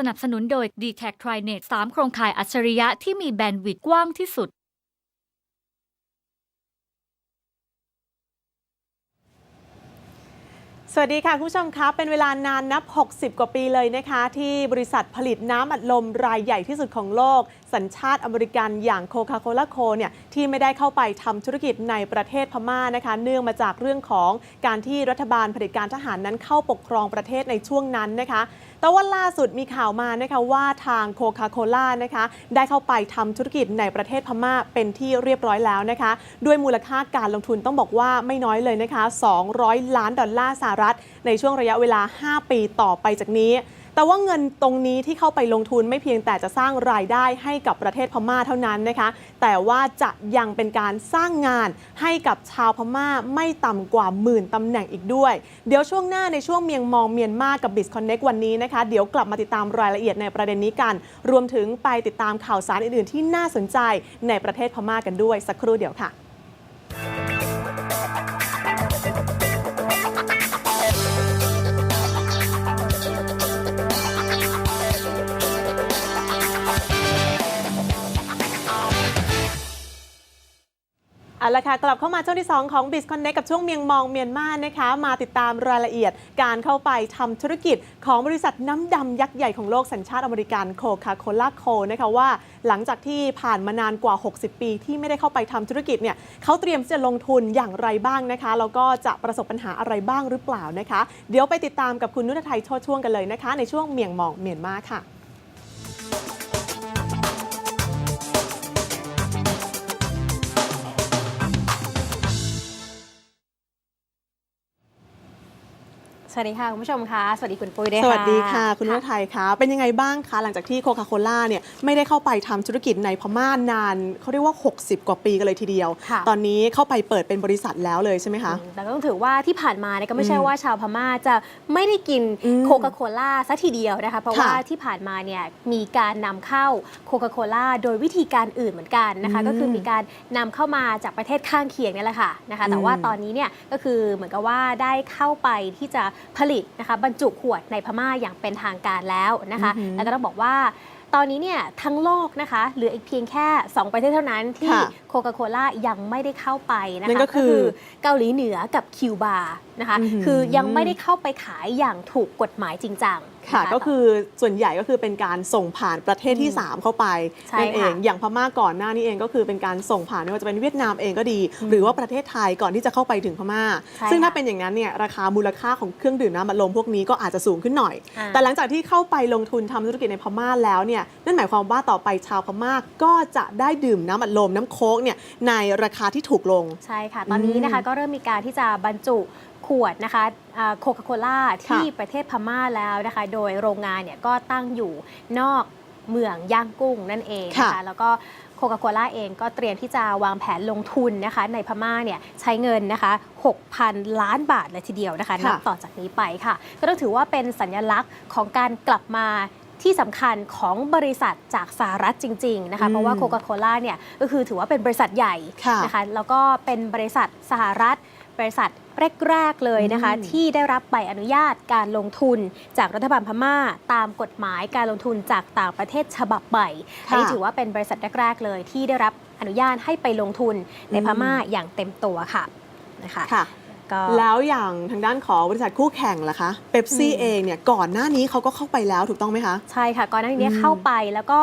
สนับสนุนโดย d t แท t r i n e t 3 โครงข่ายอัจฉริยะที่มีแบนด์วิดต์กว้างที่สุด สวัสดีค่ะ คุณผู้ชมคะเป็นเวลานานนับ 60 กว่าปีเลยนะคะ ที่บริษัทผลิตน้ำอัดลมรายใหญ่ที่สุดของโลก สัญชาติอเมริกันอย่างโคคาโคล a โคเนี่ยที่ไม่ได้เข้าไปทำธุรกิจในประเทศพม่านะคะ เนื่องมาจากเรื่องของการที่รัฐบาลเผด็จการทหารนั้นเข้าปกครองประเทศในช่วงนั้นนะคะ แต่ว่าล่าสุดมีข่าวมานะคะว่าทางโคคาโคล่านะคะได้เข้าไปทำธุรกิจในประเทศพม่าเป็นที่เรียบร้อยแล้วนะคะ ด้วยมูลค่าการลงทุนต้องบอกว่าไม่น้อยเลยนะคะ 200 ล้านดอลลาร์สหรัฐในช่วงระยะเวลา 5 ปีต่อไปจากนี้ แต่ว่าเงินตรงนี้ที่เข้าไปลงทุนไม่เพียงแต่จะสร้างรายได้ให้กับประเทศพม่าเท่านั้นนะคะ แต่ว่าจะยังเป็นการสร้างงานให้กับชาวพม่าไม่ต่ำกว่าหมื่นตำแหน่งอีกด้วย เดี๋ยวช่วงหน้าในช่วงเมียงมองเมียนมากับ b i z Connect วันนี้นะคะ เดี๋ยวกลับมาติดตามรายละเอียดในประเด็นนี้กัน รวมถึงไปติดตามข่าวสารอื่นๆ ที่น่าสนใจในประเทศพม่ากันด้วยสักครู่เดียวค่ะ เอาละค่ะกลับเข้ามาช่วงที่ 2 ของ b i z Connect กับช่วงเมียงมองเมียนมานะคะ มาติดตามรายละเอียดการเข้าไปทำธุรกิจของบริษัทน้ำดำยักษ์ใหญ่ของโลกสัญชาติอเมริกันโคคาโคล่าโคนะคะว่า หลังจากที่ผ่านมานานกว่า 60 ปีที่ไม่ได้เข้าไปทำธุรกิจเนี่ยเขาเตรียมจะลงทุนอย่างไรบ้างนะคะแล้วก็จะประสบปัญหาอะไรบ้างหรือเปล่านะคะ เดี๋ยวไปติดตามกับคุณนุชไทยโชดช่วงกันเลยนะคะ ในช่วงเมียงมองเมียนมาค่ะ สวัสดีค่ะ คุณผู้ชมคะสวัสดีคุณปุ้ยด้วยสค่ะวัสดีค่ะ คุณนุชไทยคะเป็นยังไงบ้างคะ หลังจากที่โคคาโคล่าเนี่ยไม่ได้เข้าไปทำธุรกิจในพม่านาน เขาเรียกว่า 60 กว่าปีกันเลยทีเดียวค่ะตอนนี้เข้าไปเปิดเป็นบริษัทแล้วเลยใช่ไหมคะอืมแต่ก็ต้องถือว่าที่ผ่านมาเนี่ยก็ไม่ใช่อืมว่าชาวพม่าจะไม่ได้กินอืมโคคาโคล่าซะทีเดียวนะคะ เพราะค่ะว่าที่ผ่านมาเนี่ยมีการนำเข้าโคคาโคล่าโดยวิธีการอื่นเหมือนกันนะคะอืมก็คือมีการนำเข้ามาจากประเทศข้างเคียงนี่แหละค่ะนะคะ แต่อืมว่าตอนนี้เนี่ยก็คือเหมือนกับว่าได้เข้าไปที่จะผลิตนะคะบรรจุขวดในพม่าอย่างเป็นทางการแล้วนะคะอือหือแล้วก็ต้องบอกว่าตอนนี้เนี่ยทั้งโลกนะคะเหลืออีกเพียงแค่ 2 ประเทศเท่านั้นที่ค่ะโคคาโคล่ายังไม่ได้เข้าไปนะคะนั่นก็คือเกาหลีเหนือกับคิวบานะคะอื้อหือคือยังไม่ได้เข้าไปขายอย่างถูกกฎหมายจริงจังค่ะนก็คือส่วนใหญ่ก็คือเป็นการส่งผ่านประเทศที่อืม3เข้าไปใช่นั่นเองค่ะอย่างพม่าก่อนหน้านี้เองก็คือเป็นการส่งผ่านไม่ว่าจะเป็นเวียดนามเองก็ดีอืมหรือว่าประเทศไทยก่อนที่จะเข้าไปถึงพม่าใช่ซึ่งถ้าค่ะเป็นอย่างนั้นเนี่ยราคามูลค่าของเครื่องดื่มน้ำอัดลมพวกนี้ก็อาจจะสูงขึ้นหน่อยอ่าแต่หลังจากที่เข้าไปลงทุนทำธุรกิจในพม่าแล้วเนี่ยนั่นหมายความว่าต่อไปชาวพม่าก็จะได้ดื่มน้ำอัดลมน้ำโค้กเนี่ยในราคาที่ถูกลงใช่ค่ะ ตอนนี้นะคะอืมก็เริ่มมีการที่จะบรรจุ ขวดนะคะโคคาโคล่าที่ค่ะประเทศพม่าแล้วนะคะ โดยโรงงานเนี่ยก็ตั้งอยู่นอกเมืองย่างกุ้งนั่นเองนะคะค่ะแล้วก็โคคาโคล่าเองก็เตรียมที่จะวางแผนลงทุนนะคะ ในพม่าเนี่ยใช้เงินนะคะ 6,000 ล้านบาทเลยทีเดียวนะคะค่ะนับต่อจากนี้ไปค่ะ ก็ต้องถือว่าเป็นสัญลักษณ์ของการกลับมาที่สำคัญของบริษัทจากสหรัฐจริง ๆ นะคะ เพราะว่าโคคาโคล่าเนี่ยก็คือถือว่าเป็นบริษัทใหญ่ค่ะนะคะแล้วก็เป็นบริษัทสหรัฐ บริษัท แรก ๆ เลยนะคะอืมที่ได้รับใบอนุญาตการลงทุน จากรัฐบาลพม่า ตามกฎหมายการลงทุนจากต่างประเทศฉบับใหม่ค่ะอันนี้ถือว่าเป็นบริษัทแรก ๆ เลยที่ได้รับอนุญาตให้ไปลงทุนในพม่าอย่างเต็มตัวค่ะนะคะค่ะ ก็แล้วอย่างทางด้านของบริษัทคู่แข่งล่ะคะเบปซี่อืมเองเนี่ยก่อนหน้านี้เขาก็เข้าไปแล้วถูกต้องไหมคะใช่ค่ะ ก่อนหน้านี้อืมเข้าไปแล้วก็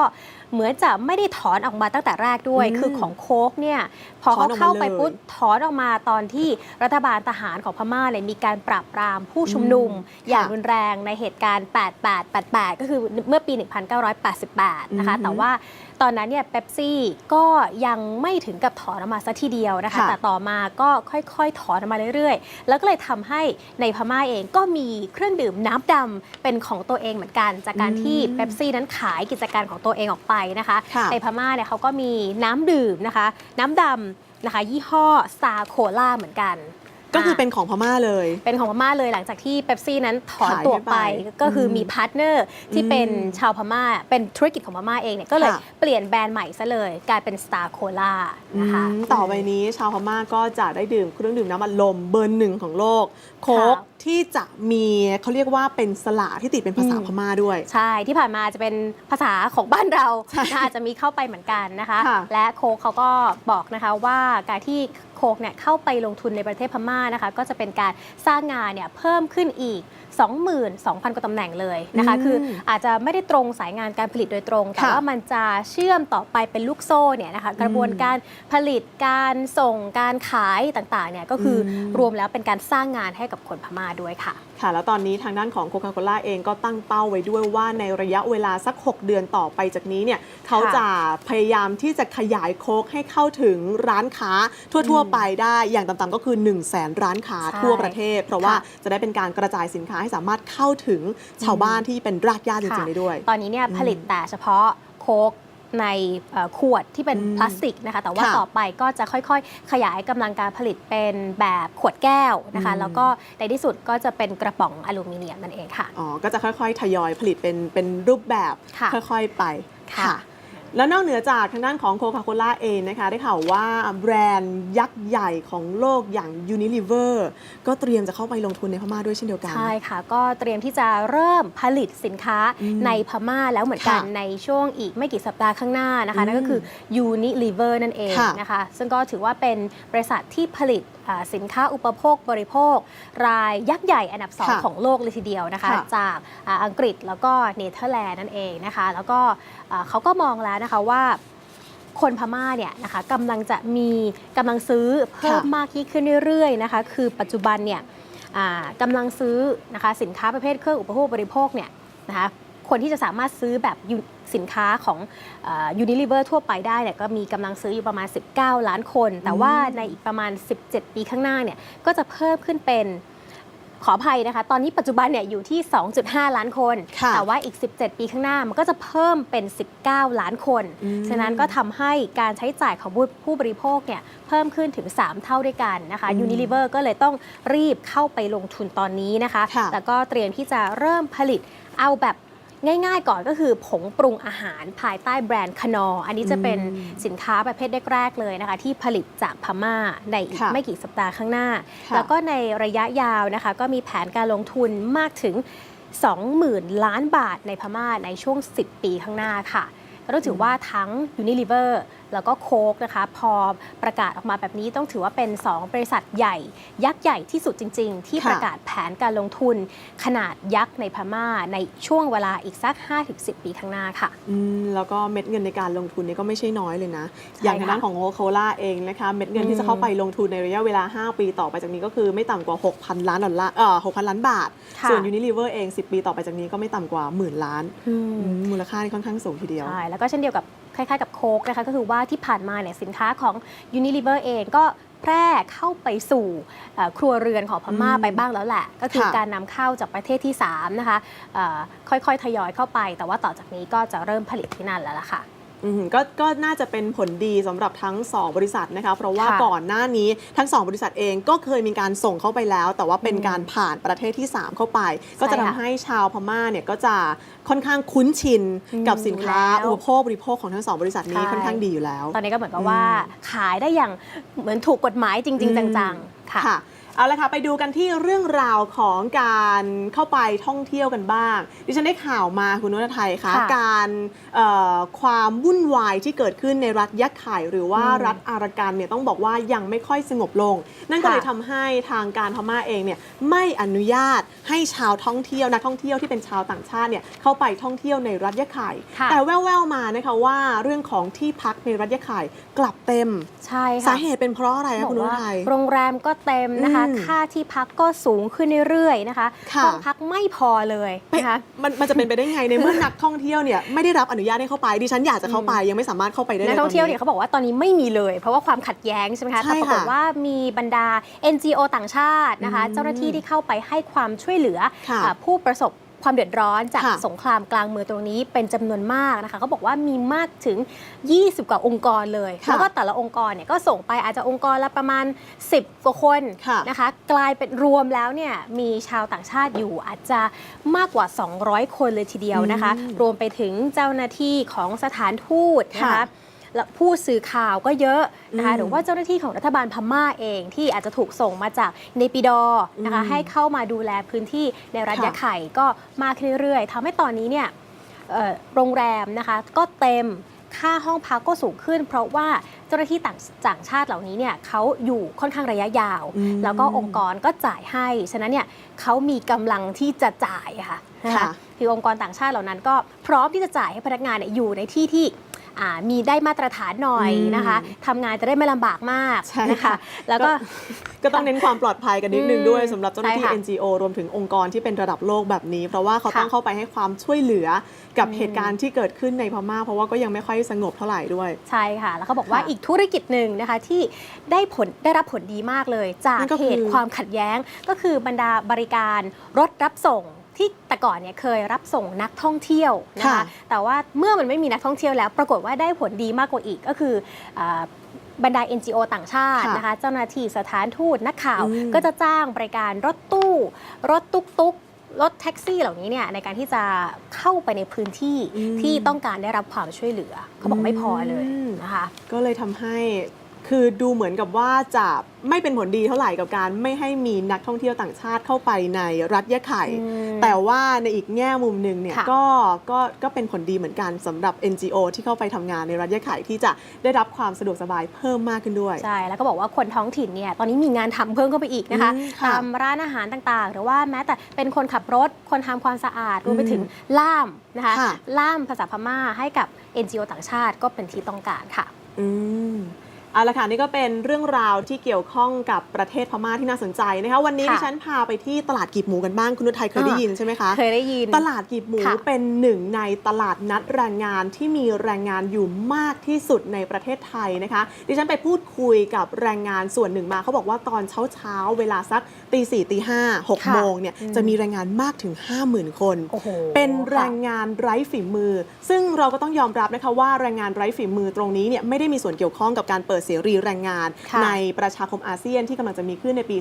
เหมือนจะไม่ได้ถอนออกมาตั้งแต่แรกด้วยอืมคือของโค้กเนี่ยพอถอนออกมาเขาเข้าไปเลยปุ๊บถอนออกมาตอนที่รัฐบาลทหารของพม่าเนี่ยมีการปราบปรามผู้ชุมนุมอืมอย่างค่ะรุนแรงในเหตุการณ์ 8888 ก็คือเมื่อปี 1988 นะคะอืมแต่ว่า ตอนนั้นเนี่ยเป๊ปซี่ก็ยังไม่ถึงกับถอนออกมาซะทีเดียวนะคะ ค่ะแต่ต่อมาก็ค่อยๆ ถอนออกมาเรื่อยๆ แล้วก็เลยทำให้ในพม่าเองก็มีเครื่องดื่มน้ำดำเป็นของตัวเองเหมือนกัน จากการที่อืมเป๊ปซี่นั้นขายกิจการของตัวเองออกไปนะคะ ค่ะ ในพม่าเนี่ยเขาก็มีน้ำดื่มนะคะ น้ำดำนะคะ ยี่ห้อซาโคล่าเหมือนกัน ก็คือเป็นของพม่าเลย เป็นของพม่าเลยหลังจากที่เ e ปซี่นั้นถอนขายตัวไปให้ไป ก็คืออมมีพาร์ทเนอร์ที่เป็นอืมชาวพม่า เป็นธุรกิจของพม่าเองเนี่ยก็เลยค่ะเปลี่ยนแบรนด์ใหม่ซะเลย กลายเป็น Star Cola นะคะอืมต่อไปนี้ชาวพม่าก็จะได้ดื่มเครื่องดื่มน้ำอัดลมเบอร์หนึ่งของโลกโค้กค่ะที่จะมีเขาเรียกว่าเป็นสละที่ติดเป็นภาษาอืมพม่าด้วย ใช่ที่ผ่านมาจะเป็นภาษาของบ้านเราใช่นะอาจจะมีเข้าไปเหมือนกันนะคะค่ะและโคกเขาก็บอกนะคะว่าการที่ โคกเนี่ยเข้าไปลงทุนในประเทศพม่านะคะ ก็จะเป็นการสร้างงานเนี่ยเพิ่มขึ้นอีก 22,000 กว่าตำแหน่งเลยนะคะอืมคืออาจจะไม่ได้ตรงสายงานการผลิตโดยตรง แต่ค่ะว่ามันจะเชื่อมต่อไปเป็นลูกโซ่เนี่ยนะคะกระบวนการผลิตการส่งการขายต่างๆเนี่ยก็คืออมรวมแล้วเป็นการสร้างงานให้กับคนพม่าด้วยค่ะ ค่ะ แล้วตอนนี้ทางด้านของโคคาโคล่าเองก็ตั้งเป้าไว้ด้วยว่าในระยะเวลาสัก 6 เดือนต่อไปจากนี้เนี่ยเขาจะพยายามที่จะขยายโคกให้เข้าถึงร้านค้าทั่ว ๆ ไปได้อย่างต่ำๆก็คือ 1 0 0 0 0แสนร้านค้าใช่ทั่วประเทศ เพราะว่าค่ะจะได้เป็นการกระจายสินค้าให้สามารถเข้าถึงชาวบ้านที่เป็นรากหญ้าจริงๆได้ด้วย ตอนนี้เนี่ยอืมผลิตแต่เฉพาะโค้กในเอ่อขวดที่เป็นอืมพลาสติกนะคะ แต่ว่าค่ะต่อไปก็จะค่อยๆ ขยายกำลังการผลิตเป็นแบบขวดแก้วนะคะอืมแล้วก็ในที่สุดก็จะเป็นกระป๋องอลูมิเนียมนั่นเองค่ะ อ๋อ ก็จะค่อยๆ ทยอยผลิตเป็นเป็นรูปแบบค่ะค่อยๆไปค่ะ แล้วนอกเหนือจากทางด้านของโคคาโคล่าเองนะคะ ได้ข่าวว่าแบรนด์ยักษ์ใหญ่ของโลกอย่าง Unilever ก็เตรียมจะเข้าไปลงทุนในพม่าด้วยเช่นเดียวกัน ใช่ค่ะ ก็เตรียมที่จะเริ่มผลิตสินค้าอืมในพม่าแล้วเหมือนกันค่ะในช่วงอีกไม่กี่สัปดาห์ข้างหน้านะคะอืมนั่นก็คือ Unilever นั่นเองค่ะนะคะ ซึ่งก็ถือว่าเป็นบริษัทที่ผลิตอ่า สินค้าอุปโภคบริโภค รายยักษ์ใหญ่อันดับค่ะ2ของโลกเลยทีเดียวนะคะค่ะจากอ่าอังกฤษแล้วก็เนเธอร์แลนด์นั่นเองนะคะ แล้วก็อ่าเขาก็มองแล้วนะคะว่าคนพม่าเนี่ยนะคะกำลังจะมีกำลังซื้อเพิ่มค่ะมากยิ่งขึ้นเรื่อยๆนะคะคือปัจจุบันเนี่ยอ่ากำลังซื้อนะคะสินค้าประเภทเครื่องอุปโภคบริโภคเนี่ยนะคะคนที่จะสามารถซื้อแบบยู สินค้าของยูนิลิเวอร์ทั่วไปได้เนี่ยก็มีกำลังซื้ออยู่ประมาณ 19 ล้านคน แต่ว่าในอีกประมาณ 17 ปีข้างหน้าเนี่ยก็จะเพิ่มขึ้นเป็นขออภัยนะคะ ตอนนี้ปัจจุบันเนี่ยอยู่ที่ 2.5 ล้านคนค่ะแต่ว่าอีก 17 ปีข้างหน้ามันก็จะเพิ่มเป็น 19 ล้านคนอืมฉะนั้นก็ทำให้การใช้จ่ายของผู้ผู้บริโภคเนี่ยเพิ่มขึ้นถึง 3 เท่าด้วยกันนะคะอืม Unilever ก็เลยต้องรีบเข้าไปลงทุนตอนนี้นะคะค่ะแล้วก็เตรียมที่จะเริ่มผลิตเอาแบบ ง่ายๆก่อนก็คือผงปรุงอาหารภายใต้แบรนด์คนอ อันนี้จะเป็นอืมสินค้าประเภทแรกๆเลยนะคะ ที่ผลิตจากพม่าในอีกค่ะไม่กี่สัปดาห์ข้างหน้าค่ะแล้วก็ในระยะยาวนะคะ ก็มีแผนการลงทุนมากถึง 20,000 ล้านบาทในพม่าในช่วง 10 ปีข้างหน้าค่ะ ก็ต้องถือว่าทั้ง Unilever แล้วก็โคกนะคะ พอประกาศออกมาแบบนี้ต้องถือว่าเป็น 2 บริษัทใหญ่ ยักษ์ใหญ่ที่สุดจริง ๆ ที่ค่ะประกาศแผนการลงทุนขนาดยักษ์ในพม่า ในช่วงเวลาอีกสัก 5-10 ปีข้างหน้าค่ะอืมแล้วก็เม็ดเงินในการลงทุนนี่ก็ไม่ใช่น้อยเลยนะใช่อย่างทางด้านค่ะของโคโคล่าเองนะคะเม็ดเงินอืมที่จะเข้าไปลงทุนในระยะเวลา 5 ปีต่อไปจากนี้ก็คือไม่ต่ำกว่า 6,000 ล้านดอลลาร์เอ่อ6,000 ล้านบาทค่ะส่วน Unilever เอง 10 ปีต่อไปจากนี้ก็ไม่ต่ำกว่าหมื่นล้านอืมอืมมูลค่าที่ค่อนข้างสูงทีเดียวใช่แล้วก็เช่นเดียวกับคล้ายๆกับโค้กนะคะก็คือว่าที่ผ่านมาเนี่ยสินค้าของ Unilever เองก็แพร่เข้าไปสู่เอ่อครัวเรือนของพม่าอืมไปบ้างแล้วแหละ ก็คือค่ะการนำเข้าจากประเทศที่3นะคะเอ่อค่อยๆ ทยอยเข้าไป แต่ว่าต่อจากนี้ก็จะเริ่มผลิตที่นั่นแล้วล่ะค่ะ อืมก็ก็น่าจะเป็นผลดีสำหรับทั้ง 2 บริษัทนะคะ เพราะว่าค่ะก่อนหน้านี้ทั้ง 2 บริษัทเองก็เคยมีการส่งเข้าไปแล้ว แต่ว่าเป็นอืมการผ่านประเทศที่ 3 เข้าไป ก็จะใช่ทำค่ะให้ชาวพม่าเนี่ยก็จะค่อนข้างคุ้นชินอืมกับสินค้าแล้วอุปโภคบริโภคของทั้ง2บริษัทนี้ใช่ ค่อนข้างดีอยู่แล้ว ตอนนี้ก็เหมือนกับอืมว่าขายได้อย่างเหมือนถูกกฎหมายจริง อืม ๆ จังๆ ค่ะค่ะ เอาละค่ะไปดูกันที่เรื่องราวของการเข้าไปท่องเที่ยวกันบ้าง ดิฉันได้ข่าวมาคุณนุชไทยคะค่ะการเอ่อความวุ่นวายที่เกิดขึ้นในรัฐยักษ์ไข่หรือว่าอืมรัฐอารากันเนี่ยต้องบอกว่ายังไม่ค่อยสงบลง นั่นก็ค่ะ เลยทำให้ทางการพม่าเองเนี่ยไม่อนุญาตให้ชาวท่องเที่ยวนักท่องเที่ยวที่เป็นชาวต่างชาติเนี่ยเข้าไปท่องเที่ยวในรัฐยักษ์ไข่ ค่ะแต่แว่วๆมานะคะว่าเรื่องของที่พักในรัฐยักษ์ไข่กลับเต็ม ใช่ค่ะสาเหตุเป็นเพราะอะไรคะบอคุกณนุชว่าไทย โรงแรมก็เต็มนะคะ อืมค่าที่พักก็สูงขึ้นเรื่อยๆนะคะค่ะห้องพักไม่พอเลยนะคะมันมันจะเป็นไปได้ไงในเมื่อนักท่องเที่ยวเนี่ยไม่ได้รับอนุญาตให้เข้าไปดิฉันอยากจะเข้าไปยังไม่สามารถเข้าไปได้เลยนักท่องเที่ยวเนี่ยตเขาบอกว่าตอนนี้ไม่มีเลย เพราะว่าความขัดแย้งใช่ไหมคะใช่แต่ปรากฏค่ะว่ามีบรรดา NGO ต่างชาตินะคะอืมเจ้าหน้าที่ที่เข้าไปให้ความช่วยเหลือค่ะอ่าผู้ประสบ ความเดือดร้อนจากค่ะสงครามกลางเมืองตรงนี้เป็นจำนวนมากนะคะเขาบอกว่ามีมากถึง 20 กว่าองค์กรเลยค่ะแล้วก็แต่ละองค์กรเนี่ยก็ส่งไปอาจจะองค์กรละประมาณ 10 กว่าคนค่ะนะคะ กลายเป็นรวมแล้วเนี่ยมีชาวต่างชาติอยู่อาจจะมากกว่า 200 คนเลยทีเดียวนะคะอืมรวมไปถึงเจ้าหน้าที่ของสถานทูตนะค่ะคะ และผู้สื่อข่าวก็เยอะนะคะอืมหรือว่าเจ้าหน้าที่ของรัฐบาลพม่าเองที่อาจจะถูกส่งมาจากเนปิดอร์นะคะอืมให้เข้ามาดูแลพื้นที่ในรัฐค่ะยะไข่ก็มากขึ้นเรื่อยๆทำให้ตอนนี้เนี่ยเอ่อโรงแรมนะคะก็เต็มค่าห้องพักก็สูงขึ้น เพราะว่าเจ้าหน้าที่ต่างต่างชาติเหล่านี้เนี่ยเขาอยู่ค่อนข้างระยะยาวอืมแล้วก็องค์กรก็จ่ายให้ ฉะนั้นเนี่ยเขามีกำลังที่จะจ่ายอะค่ะนะคะค่ะคือองค์กรต่างชาติเหล่านั้นก็พร้อมที่จะจ่ายให้พนักงานเนี่ยอยู่ในที่ที่อ่า มีได้มาตรฐานหน่อยอืมนะคะทำงานจะได้ไม่ลำบากมากใช่นะคะค่ะแล้วก็ก็ต้องเน้นความปลอดภัยกันนิดนึงอืมด้วยสำหรับเจ้าหน้าที่ใช่ค่ะ NGO รวมถึงองค์กรที่เป็นระดับโลกแบบนี้ เพราะว่าเขาค่ะต้องเข้าไปให้ความช่วยเหลือกับอืมเหตุการณ์ที่เกิดขึ้นในพม่า เพราะว่าก็ยังไม่ค่อยสงบเท่าไหร่ด้วย ใช่ค่ะ แล้วเขาบอกว่าค่ะอีกธุรกิจหนึ่งนะคะที่ได้ผลได้รับผลดีมากเลย จากนั่นก็คือเหตุความขัดแย้งก็คือบรรดาบริการรถรับส่ง ที่แต่ก่อนเนี่ยเคยรับส่งนักท่องเที่ยวนะคะค่ะ แต่ว่าเมื่อมันไม่มีนักท่องเที่ยวแล้ว ปรากฏว่าได้ผลดีมากกว่าอีกก็คืออาบรรดา NGO ต่างชาติค่ะนะคะเจ้าหน้าที่สถานทูตนักข่าว อืม ก็จะจ้างบริการรถตู้ รถตุ๊กตุ๊กรถแท็กซี่เหล่านี้เนี่ยในการที่จะเข้าไปในพื้นที่อืมที่ต้องการได้รับความช่วยเหลือเขาบอกไม่พอเลยนะคะ ก็เลยทำให้ คือดูเหมือนกับว่าจะไม่เป็นผลดีเท่าไหร่กับการไม่ให้มีนักท่องเที่ยวต่างชาติเข้าไปในรัฐยะไข่อืมแต่ว่าในอีกแง่มุมหนึ่งเนี่ยค่ะก็ก็ก็เป็นผลดีเหมือนกันสำหรับ NGO ที่เข้าไปทำงานในรัฐยะไข่ที่จะได้รับความสะดวกสบายเพิ่มมากขึ้นด้วย ใช่ แล้วก็บอกว่าคนท้องถิ่นเนี่ยตอนนี้มีงานทำเพิ่มเข้าไปอีกนะคะอืมค่ะตามร้านอาหารต่างๆ หรือว่าแม้แต่เป็นคนขับรถคนทำความสะอาดรวมไปถึงล่ามนะคะค่ะล่ามภาษาพม่าให้กับ NGO ต่างชาติก็เป็นที่ต้องการค่ะ อืม เอาละค่ะนี่ก็เป็นเรื่องราวที่เกี่ยวข้องกับประเทศพม่าที่น่าสนใจนะคะวันนี้ค่ะดิฉันพาไปที่ตลาดกีบหมูกันบ้างคุณนุชไทยเคยได้อ่ายิยินใช่ไหมคะเคยได้ยิน ตลาดกีบหมูค่ะ เป็นหนึ่งในตลาดนัดแรงงานที่มีแรงงานอยู่มากที่สุดในประเทศไทยนะคะ ดิฉันไปพูดคุยกับแรงงานส่วนหนึ่งมาเขาบอกว่าตอนเช้าเช้าๆเวลาสักตีสี่ตีห้าหกค่ะโมงเนี่ยอืม จะมีแรงงานมากถึง 50,000 คน โอ้โหเป็นแรงค่ะงานไร้ฝีมือ ซึ่งเราก็ต้องยอมรับนะคะว่าแรงงานไร้ฝีมือตรงนี้เนี่ยไม่ได้มีส่วนเกี่ยวข้องกับการเปิดเสรีแรงงานค่ะในประชาคมอาเซียนที่กำลังจะมีขึ้นในปี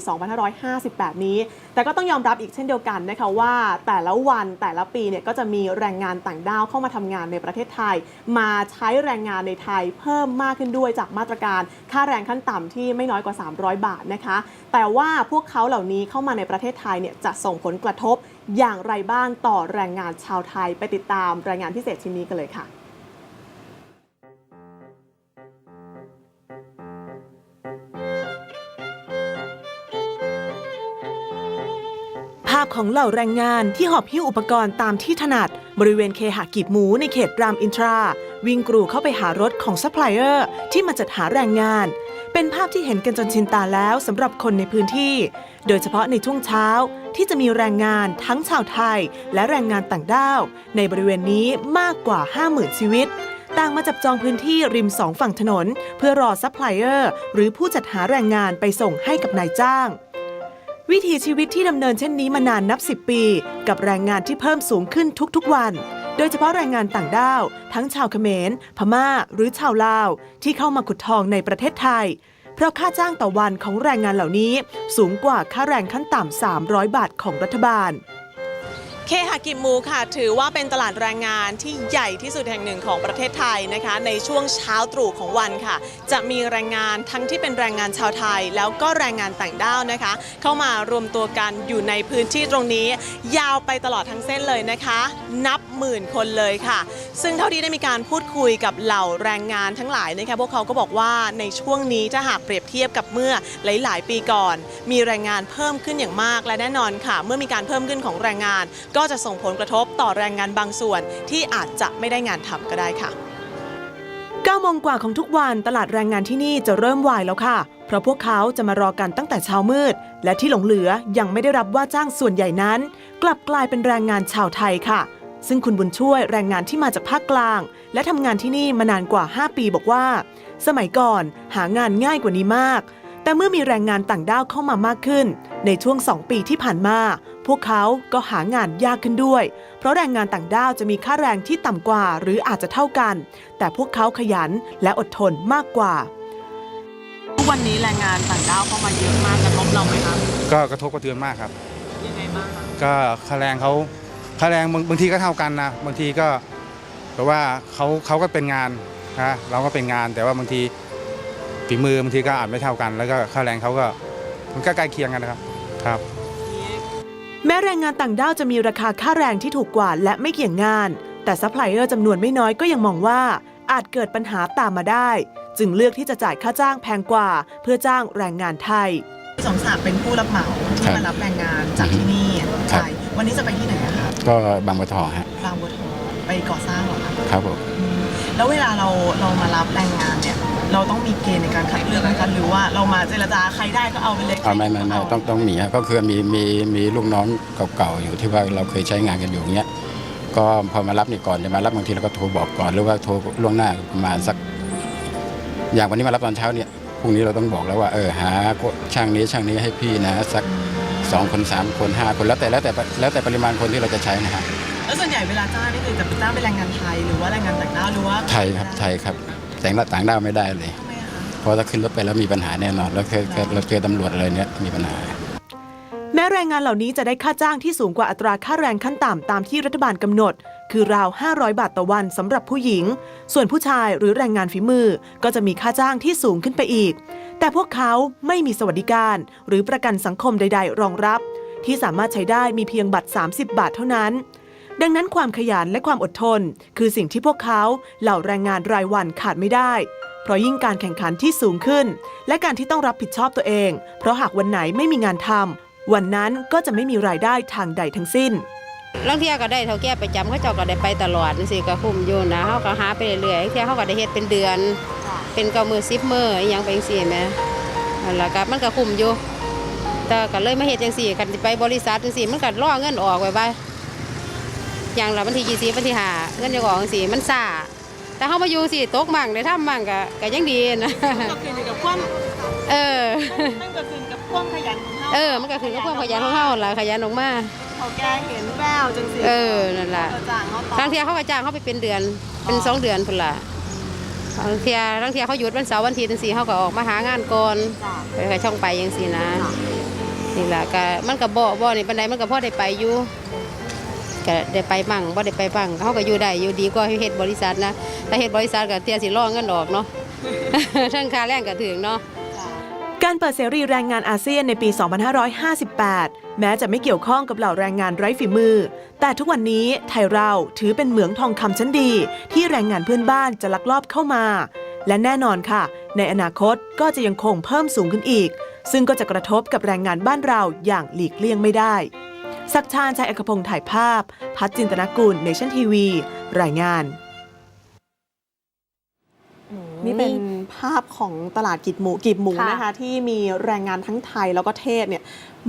2558 นี้ แต่ก็ต้องยอมรับอีกเช่นเดียวกันนะคะว่าแต่ละวันแต่ละปีเนี่ยก็จะมีแรงงานต่างด้าวเข้ามาทำงานในประเทศไทย มาใช้แรงงานในไทยเพิ่มมากขึ้นด้วยจากมาตรการค่าแรงขั้นต่ำที่ไม่น้อยกว่า 300 บาทนะคะ แต่ว่าพวกเขาเหล่านี้เข้ามาในประเทศไทยเนี่ยจะส่งผลกระทบอย่างไรบ้างต่อแรงงานชาวไทยไปติดตามรายงานพิเศษชิ้นนี้กันเลยค่ะ พของเหล่าแรงงานที่หอบหิ้วอุปกรณ์ตามที่ถนัด บริเวณเคหะกีบหมูในเขตรามอินทรา วิ่งกรูเข้าไปหารถของซัพพลายเออร์ที่มาจัดหาแรงงาน เป็นภาพที่เห็นกันจนชินตาแล้วสำหรับคนในพื้นที่ โดยเฉพาะในช่วงเช้าที่จะมีแรงงานทั้งชาวไทย และแรงงานต่างด้าว ในบริเวณนี้มากกว่า 50,000 ชีวิตต่างมาจับจองพื้นที่ริมสองฝั่งถนน เพื่อรอซัพพลายเออร์หรือผู้จัดหาแรงงานไปส่งให้กับนายจ้าง วิถีชีวิตที่ดำเนินเช่นนี้มานานนับ 10 ปี กับแรงงานที่เพิ่มสูงขึ้นทุกๆวัน โดยเฉพาะแรงงานต่างด้าว ทั้งชาวเขมร พม่า หรือชาวลาว ที่เข้ามาขุดทองในประเทศไทย เพราะค่าจ้างต่อวันของแรงงานเหล่านี้ สูงกว่าค่าแรงขั้นต่ำ300 บาทของรัฐบาล เคหะกิมูค่ะ ถือว่าเป็นตลาดแรงงานที่ใหญ่ที่สุดแห่งหนึ่งของประเทศไทยนะคะ ในช่วงเช้าตรู่ของวันค่ะ จะมีแรงงานทั้งที่เป็นแรงงานชาวไทย แล้วก็แรงงานต่างด้าวนะคะ เข้ามารวมตัวกันอยู่ในพื้นที่ตรงนี้ ยาวไปตลอดทั้งเส้นเลยนะคะ นับหมื่นคนเลยค่ะ ซึ่งเท่าที่ได้มีการพูดคุยกับเหล่าแรงงานทั้งหลายนะคะพวกเขาก็บอกว่าในช่วงนี้ถ้าหากเปรียบเทียบกับเมื่อหลาย ๆ ปีก่อน มีแรงงานเพิ่มขึ้นอย่างมากและแน่นอนค่ะ เมื่อมีการเพิ่มขึ้นของแรงงานก็จะส่งผลกระทบต่อแรงงานบางส่วนที่อาจจะไม่ได้งานทำก็ได้ค่ะ9โมงกว่าของทุกวันตลาดแรงงานที่นี่จะเริ่มวายแล้วค่ะ เพราะพวกเขาจะมารอกันตั้งแต่เช้ามืด และที่หลงเหลือยังไม่ได้รับว่าจ้างส่วนใหญ่นั้น กลับกลายเป็นแรงงานชาวไทยค่ะ ซึ่งคุณบุญช่วยแรงงานที่มาจากภาคกลาง และทำงานที่นี่มานานกว่า 5 ปีบอกว่า สมัยก่อนหางานง่ายกว่านี้มาก แต่เมื่อมีแรงงานต่างด้าวเข้ามามากขึ้น ในช่วง 2 ปีที่ผ่านมา พวกเขาก็หางานยากขึ้นด้วย เพราะแรงงานต่างด้าวจะมีค่าแรงที่ต่ำกว่าหรืออาจจะเท่ากัน แต่พวกเขาขยันและอดทนมากกว่า ทุกวันนี้แรงงานต่างด้าวเข้ามาเยอะมากกระทบเราไหมครับก็กระทบกระเทือนมากครับ ยังไงบ้างครับก็ค่าแรงเขาค่าแรงบางบางทีก็เท่ากันนะบางทีก็แต่ว่าเขาเขาก็เป็นงานนะเราก็เป็นงานแต่ว่าบางที ฝีมือบางทีก็อาจไม่เท่ากัน แล้วก็ค่าแรงเขาก็มันก็ใกล้เคียงกันนะครับครับ แม้แรงงานต่างด้าวจะมีราคาค่าแรงที่ถูกกว่าและไม่เกี่ยงงาน แต่ซัพพลายเออร์จำนวนไม่น้อยก็ยังมองว่า อาจเกิดปัญหาตามมาได้ จึงเลือกที่จะจ่ายค่าจ้างแพงกว่า เพื่อจ้างแรงงานไทยพี่สมศักดิ์เป็นผู้รับเหมาที่มารับแรงงานจากที่นี่ครับใช่วันนี้จะไปที่ไหนอะครับก็บางบัวทองฮะบางบัวทองไปก่อสร้างเหรอครับครับผมอืมแล้วเวลาเราเรามารับแรงงานเนี่ย เราต้องมีเกณฑ์ในการคัดเลือกไหมคะหรือว่าเรามาเจรจาใครได้ก็เอาไปเลยเอาไม่ไม่ไม่ต้องต้องมีฮะก็คือมีมีมีลูกน้องเก่าๆอยู่ที่ว่าเราเคยใช้งานกันอยู่อย่างเงี้ยก็พอมารับนี่ก่อนจะมารับบางทีเราก็โทรบอกก่อนหรือว่าโทรล่วงหน้าประมาณสัก อย่างวันนี้มารับตอนเช้าเนี่ยพรุ่งนี้เราต้องบอกแล้วว่าเออหาช่างนี้ช่างนี้ให้พี่นะ สักสองคนสามคนห้าคนแล้วแต่แล้วแต่แล้วแต่ปริมาณคนที่เราจะใช้นะฮะแล้วส่วนใหญ่เวลาจ้างนี่คือจะไปจ้างเป็นแรงงานไทยหรือว่าแรงงานต่างด้าวหรือว่าไทยครับไทยครับ แต่งหน้าต่างด้าวไม่ได้เลยทำไมอะคะเพราะถ้าขึ้นรถไปแล้วมีปัญหาแน่นอน แล้วเคยเคยเราเจอตำรวจอะไรเนี่ยมีปัญหา แม้แรงงานเหล่านี้จะได้ค่าจ้างที่สูงกว่าอัตราค่าแรงขั้นต่ำตามที่รัฐบาลกำหนด คือราว 500 บาทต่อวันสำหรับผู้หญิง ส่วนผู้ชายหรือแรงงานฝีมือ ก็จะมีค่าจ้างที่สูงขึ้นไปอีก แต่พวกเขาไม่มีสวัสดิการ หรือประกันสังคมใด ๆ รองรับ ที่สามารถใช้ได้มีเพียงบัตร 30 บาทเท่านั้น ดังนั้นความขยันและความอดทน คือสิ่งที่พวกเขาเหล่าแรงงานรายวันขาดไม่ได้ เพราะยิ่งการแข่งขันที่สูงขึ้น และการที่ต้องรับผิดชอบตัวเอง เพราะหากวันไหนไม่มีงานทำวันนั้นก็จะไม่มีรายได้ทางใดทั้งสิ้นลางเที่ยก็ได้เท่าแก่ประจำเขาเจ้าก็ได้ไปตลอดจังซี่ก็คุ้มอยู่นะเขาก็หาไปเรื่อยๆเที่ยเขาก็ได้เฮ็ดเป็นเดือน เป็นก้ามือสิบมืออหยังไปจังซี่แหมนั่นล่ะก็มันก็คุ้มอยู่แต่ก็เลยมาเฮ็ดจังซี่คันไปบริษัทจังซี่มันก็รอเงินออกไว้บ่า อย่างละวันที่20วันที่5เงินยังออกจังซี่มันซ่าแต่เฮามาอยู่สิตกมั่งได้ทำมั่งก็ก็ยังดีนะก็คือกับความเออนั่นก็คือกับความขยันของเขาเออ มันก็คือกับความขยันของเฮาล่ะขยันออกมาเขาแกเห็นแววจังสิเออนั่นล่ะเขาจ้างเขาต่อบางเทียเขาก็จ้างเขาไปเป็นเดือนเป็นสองเดือนพุ่นละบางเทียบางเทียเขาหยุดวันเสาร์วันอาทิตย์จังซี่เขาก็ออกมาหางานก่อนจ้ะไปกับช่องไปยังซี่นะจ้ะนี่แหละก็มันก็บ่บ่นี่ปานใดมันก็พอได้ไปอยู่ ก็ได้ไปบ้างบ่ได้ไปบ้างเขาก็อยู่ได้อยู่ดีกว่าเฮ็ดบริษัทนะแต่เฮ็ดบริษัทก็เทียสิร่องเงินออกเนาะทั้งค่าแรงก็ถึงเนาะการเปิดเสรีแรงงานอาเซียนในปี 2558 แม้จะไม่เกี่ยวข้องกับเหล่าแรงงานไร้ฝีมือ แต่ทุกวันนี้ไทยเราถือเป็นเหมืองทองคำชั้นดี ที่แรงงานเพื่อนบ้านจะลักลอบเข้ามา และแน่นอนค่ะ ในอนาคตก็จะยังคงเพิ่มสูงขึ้นอีก ซึ่งก็จะกระทบกับแรงงานบ้านเราอย่างหลีกเลี่ยงไม่ได้ สักชานชัยอัคพงศ์ถ่ายภาพ พัฒจินตนกุลเนชั่นทีวี รายงาน นี่เป็นภาพของตลาดกีบหมูกิบหมูค่ะ นะคะที่มีแรงงานทั้งไทยแล้วก็เทศเนี่ย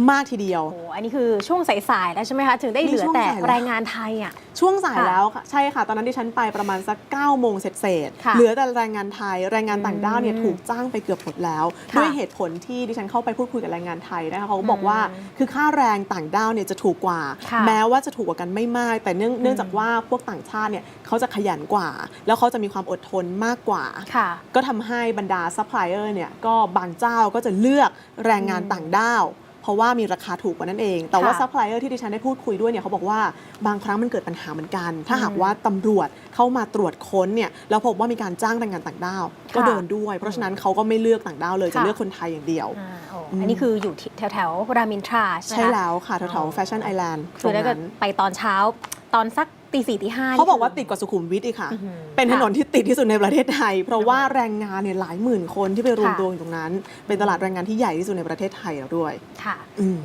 มากทีเดียว โอ้โหอันนี้คือช่วงสายๆแล้วใช่ไหมคะ ถึงได้เหลือนี่ช่วงแต่สายแล้วแรงงานไทยอะ ช่วงสายค่ะแล้วค่ะใช่ค่ะ ตอนนั้นดิฉันไปประมาณสัก9โมงเศษๆค่ะเหลือแต่แรงงานไทยแรงงานต่างด้าวเนี่ยอืมถูกจ้างไปเกือบหมดแล้ว ค่ะด้วยเหตุผลที่ดิฉันเข้าไปพูดคุยกับแรงงานไทยนะคะเขาก็บอกว่าอืมคือค่าแรงต่างด้าวเนี่ยจะถูกกว่า ค่ะแม้ว่าจะถูกกว่ากันไม่มาก แต่เนื่องเนื่องจากว่าพวกต่างชาติเนี่ยเขาจะขยันกว่า แล้วเขาจะมีความอดทนมากกว่า ค่ะ ก็ทำให้บรรดาซัพพลายเออร์เนี่ยก็บางเจ้าก็จะเลือกแรงงานต่างด้าวเพ ราะว่ามีราคาถูกกว่านั่นเอง แต่ว่าค่ะซัพพลายเออร์ที่ดิฉันได้พูดคุยด้วยเนี่ยเขาบอกว่าบางครั้งมันเกิดปัญหาเหมือนกัน ถ้าหากอืมว่าตำรวจเข้ามาตรวจค้นเนี่ยแล้วพบว่ามีการจ้างแรงงานต่างด้าวก็ค่ะโดนด้วย เพราะฉะนั้นเขาก็ไม่เลือกต่างด้าวเลยจะค่ะเลือกคนไทยอย่างเดียวอ่าโอ้อืมอันนี้คืออยู่ที่แถวๆรามินทราใช่ไหมใช่คะแล้วค่ะแถวๆแฟชั่นไอแลนด์ตคืรองถ้าเกินั้ดนไปตอนเช้าตอนสักตีสี่ตีห้า เขาบอกว่าติดกว่าสุขุมวิทอีกค่ะ อื้อหือเป็นถนนค่ะที่ติดที่สุดในประเทศไทย เพราะว่าแรงงานเนี่ยหลายหมื่นคนที่ไปรวมค่ะ ตัวอยู่ตรงนั้น เป็นตลาดแรงงานที่ใหญ่ที่สุดในประเทศไทยแล้วด้วย ค่ะ อืม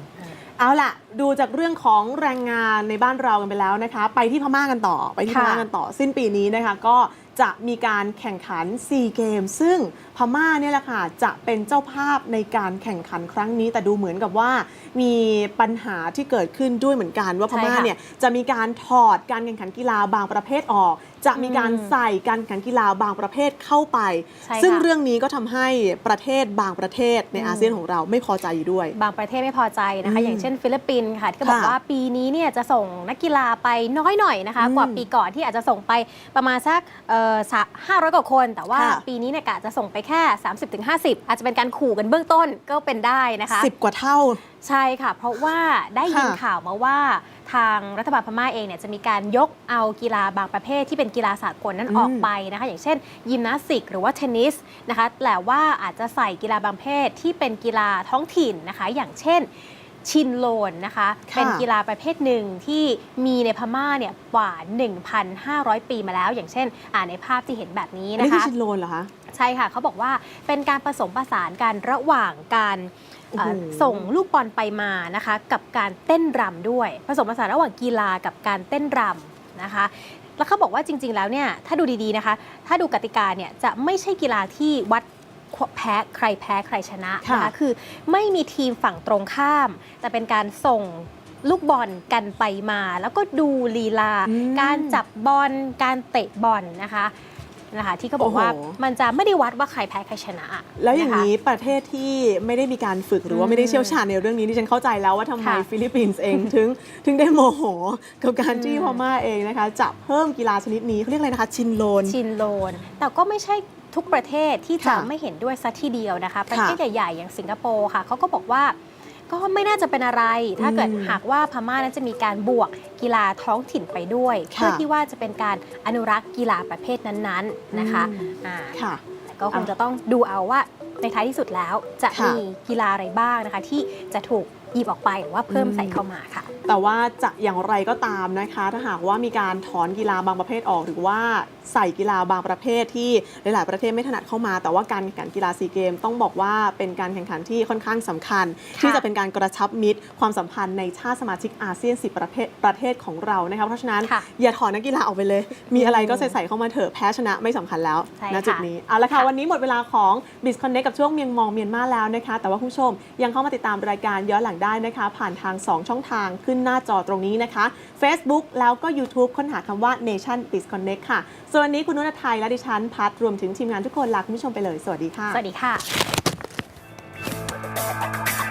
เอาล่ะ ดูจากเรื่องของแรงงานในบ้านเรากันไปแล้วนะคะ ไปที่พม่ากันต่อ ไปที่พค่ะ ม่ากันต่อ สิ้นปีนี้นะคะ ก็ จะมีการแข่งขันซีเกม ซึ่งพม่าเนี่ยแหละค่ะจะเป็นเจ้าภาพในการแข่งขันครั้งนี้ แต่ดูเหมือนกับว่ามีปัญหาที่เกิดขึ้นด้วยเหมือนกันว่าพม่าเนี่ยจะมีการถอดการแข่งขันกีฬาบางประเภทออก จะมีการอืมใส่การแข่งขันกีฬาบางประเภทเข้าไป ใช่ค่ะซึ่งเรื่องนี้ก็ทำให้ประเทศบางประเทศในอืมอาเซียนของเราไม่พอใจอยู่ด้วย บางประเทศไม่พอใจนะคะ อืมอย่างเช่นฟิลิปปินส์ค่ะ ที่ก็บอกค่ะว่าปีนี้เนี่ยจะส่งนักกีฬาไปน้อยหน่อยนะคะ อืมกว่าปีก่อนที่อาจจะส่งไปประมาณสักห้าร้อยกว่าคน แต่ว่าค่ะ ปีนี้เนี่ยกะจะส่งไปแค่ 30-50 อาจจะเป็นการขู่กันเบื้องต้นก็เป็นได้นะคะสิบกว่าเท่า ใช่ค่ะ เพราะว่าได้ยินค่ะข่าวมาว่า ทางรัฐบาลพม่าเองเนี่ยจะมีการยกเอากีฬาบางประเภทที่เป็นกีฬาสากลนั้นอืมออกไปนะคะ อย่างเช่น ยิมนาสติก หรือว่าเทนนิสนะคะแต่ว่าอาจจะใส่กีฬาบางประเภทที่เป็นกีฬาท้องถิ่นนะคะ อย่างเช่น ชินโลนนะคะ ค่ะเป็นกีฬาประเภทหนึ่งที่มีในพม่าเนี่ยกว่า 1,500 ปีมาแล้ว อย่างเช่นอ่าในภาพที่เห็นแบบนี้อันนะนี้คือคะ ชินโลนเหรอคะ ใช่ค่ะเขาบอกว่าเป็นการผสมผสานกันระหว่างการเอ่อโอ้โห ส่งลูกบอลไปมานะคะ กับการเต้นรำด้วย ผสมผสานระหว่างกีฬากับการเต้นรำนะคะ แล้วเขาบอกว่าจริง ๆ แล้วเนี่ยถ้าดูดีๆนะคะ ถ้าดูกติกาเนี่ยจะไม่ใช่กีฬาที่วัด แพ้ใครแพ้ใครชนะนะค่ะคะ คือไม่มีทีมฝั่งตรงข้าม แต่เป็นการส่งลูกบอลกันไปมา แล้วก็ดูลีลาอืมการจับบอลการเตะบอลนะคะ นะคะที่เขาบอกว่าโอ้โห มันจะไม่ได้วัดว่าใครแพ้ใครชนะแล้วอย่างะคะนี้ประเทศที่ไม่ได้มีการฝึกหรือว่าอืมไม่ได้เชี่ยวชาญในเรื่องนี้ดิฉันเข้าใจแล้วว่าทำไมค่ะฟิลิปปินส์เองถึง ถึงได้โมโห กับการอืมที่พม่าเองนะคะจะเพิ่มกีฬาชนิดนี้เขาเรียกอะไรนะคะชินโลนชินโลน แต่ก็ไม่ใช่ทุกประเทศที่จะค่ะไม่เห็นด้วยซะทีเดียวนะคะ ประค่ะเทศใหญ่ ๆ อย่างสิงคโปร์ค่ะเขาก็บอกว่า ก็ไม่น่าจะเป็นอะไร ถ้าเกิดอืมหากว่าพม่านั้นจะมีการบวกกีฬาท้องถิ่นไปด้วยค่ะเพื่อที่ว่าจะเป็นการอนุรักษ์กีฬาประเภทนั้นๆนะคะอืมอ่าค่ะแต่ก็คงจะต้องดูเอาว่าในท้ายที่สุดแล้วจะค่ะมีกีฬาอะไรบ้างนะคะ ที่จะถูก หยิบออกไปหรือว่าเพิ่มอืมใส่เข้ามาค่ะ แต่ว่าจะอย่างไรก็ตามนะคะ ถ้าหากว่ามีการถอนกีฬาบางประเภทออกหรือว่าใส่กีฬาบางประเภทที่หลาย ๆ ประเทศไม่ถนัดเข้ามา แต่ว่าการแข่งขันกีฬาซีเกม ต้องบอกว่าเป็นการแข่งขันที่ค่อนข้างสำคัญ ที่จะเป็นการกระชับมิตร ความสัมพันธ์ในชาติสมาชิกอาเซียน10ประเทศประเทศของเรานะคะเพราะฉะนั้นค่ะอย่าถอนนักกีฬาออกไปเลย มีอะไรก็ใส่ใส่เข้ามาเถอะแพ้ชนะไม่สำคัญแล้วใช่ณค่ะจุดนี้เอาละค่ะค่ะวันนี้หมดเวลาของ b i z Connect กับช่วงเมียงมองเมียนมาแล้วนะคะ แต่ว่าคุณผู้ชมยังเข้ามาติดตามรายการย้อนหลังได้นะคะ ผ่านทาง 2 ช่องทางขึ้นหน้าจอตรงนี้นะคะ Facebook แล้วก็ YouTube ค้นหาคำว่า Nation Disconnect ค่ะ ส่วนวันนี้คุณนุชไทยและดิฉันพัทรวมถึงทีมงานทุกคนลาคุณผู้ชมไปเลย สวัสดีค่ะ สวัสดีค่ะ